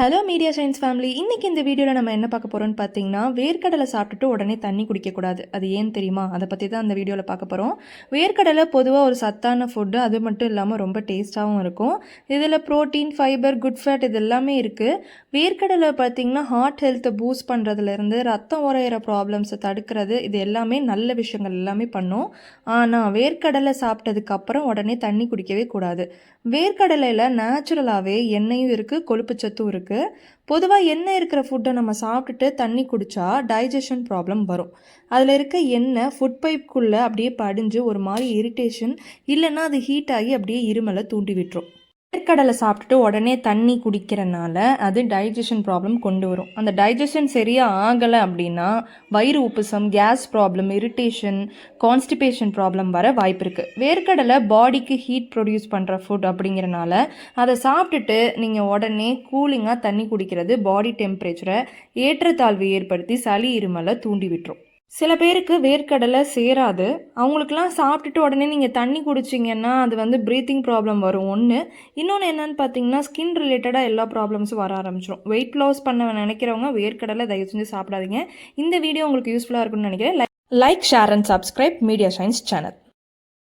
Hello media science family இன்றைக்கி இந்த வீடியோவில் நம்ம என்ன பார்க்க போகிறோம்னு பார்த்தீங்கன்னா வேர்க்கடலை சாப்பிட்டுட்டு உடனே தண்ணி குடிக்கக்கூடாது. அது ஏன் தெரியுமா? அதை பற்றி தான் அந்த வீடியோவில் பார்க்க போகிறோம் வேர்க்கடலை பொதுவாக ஒரு சத்தான ஃபுட்டு அது மட்டும் இல்லாமல் ரொம்ப டேஸ்ட்டாகவும் இருக்கும். இதில் ப்ரோட்டீன் ஃபைபர் குட் ஃபேட் இது எல்லாமே இருக்குது வேர்க்கடலை பார்த்தீங்கன்னா ஹார்ட் ஹெல்த்தை பூஸ்ட் பண்ணுறதுலேருந்து ரத்தம் உரையிற ப்ராப்ளம்ஸை தடுக்கிறது இது எல்லாமே நல்ல விஷயங்கள் எல்லாமே பண்ணும். ஆனால் வேர்க்கடலை சாப்பிட்டதுக்கப்புறம் உடனே தண்ணி குடிக்கவே கூடாது. வேர்க்கடலையில் நேச்சுரலாகவே எண்ணெயும் இருக்குது கொழுப்புச்சத்தும் இருக்குது பொதுவாக எண்ணெய் இருக்கிற ஃபுட்டை நம்ம சாப்பிட்டுட்டு தண்ணி குடித்தா டைஜஷன் ப்ராப்ளம் வரும். அதில் இருக்க எண்ணெய் ஃபுட் பைப்புக்குள்ளே அப்படியே படிஞ்சு ஒரு மாதிரி இரிட்டேஷன் இல்லைன்னா அது ஹீட் ஆகி அப்படியே இருமலை தூண்டி விட்டுரும் வேர்க்கடலை சாப்பிட்டுட்டு உடனே தண்ணி குடிக்கிறனால அது டைஜஷன் ப்ராப்ளம் கொண்டு வரும். அந்த டைஜஷன் சரியாக ஆகலை அப்படின்னா வயிறு உப்புசம் gas problem irritation constipation problem வர வாய்ப்பு இருக்குது வேர்க்கடலை பாடிக்கு ஹீட் ப்ரொடியூஸ் பண்ணுற ஃபுட் அப்படிங்கிறனால அதை சாப்பிட்டுட்டு நீங்கள் உடனே கூலிங்காக தண்ணி குடிக்கிறது பாடி டெம்பரேச்சரை ஏற்றத்தாழ்வு ஏற்படுத்தி சளி இருமலை தூண்டி விட்டுரும் சில பேருக்கு வேர்க்கடலை சேராது. அவங்களுக்குலாம் சாப்பிட்டுட்டு உடனே நீங்கள் தண்ணி குடிச்சிங்கன்னா அது வந்து ப்ரீத்திங் ப்ராப்ளம் வரும். ஒன்று இன்னொன்று என்னன்னு பார்த்தீங்கன்னா ஸ்கின் ரிலேட்டடாக எல்லா ப்ராப்ளம்ஸும் வர ஆரம்பிச்சிடும் வெயிட் லாஸ் பண்ண நினைக்கிறவங்க வேர்க்கடலை தயவு செஞ்சு சாப்பிடாதீங்க. இந்த வீடியோ உங்களுக்கு யூஸ்ஃபுல்லாக இருக்கும்னு நினைக்கிறேன். Like share and subscribe media science channel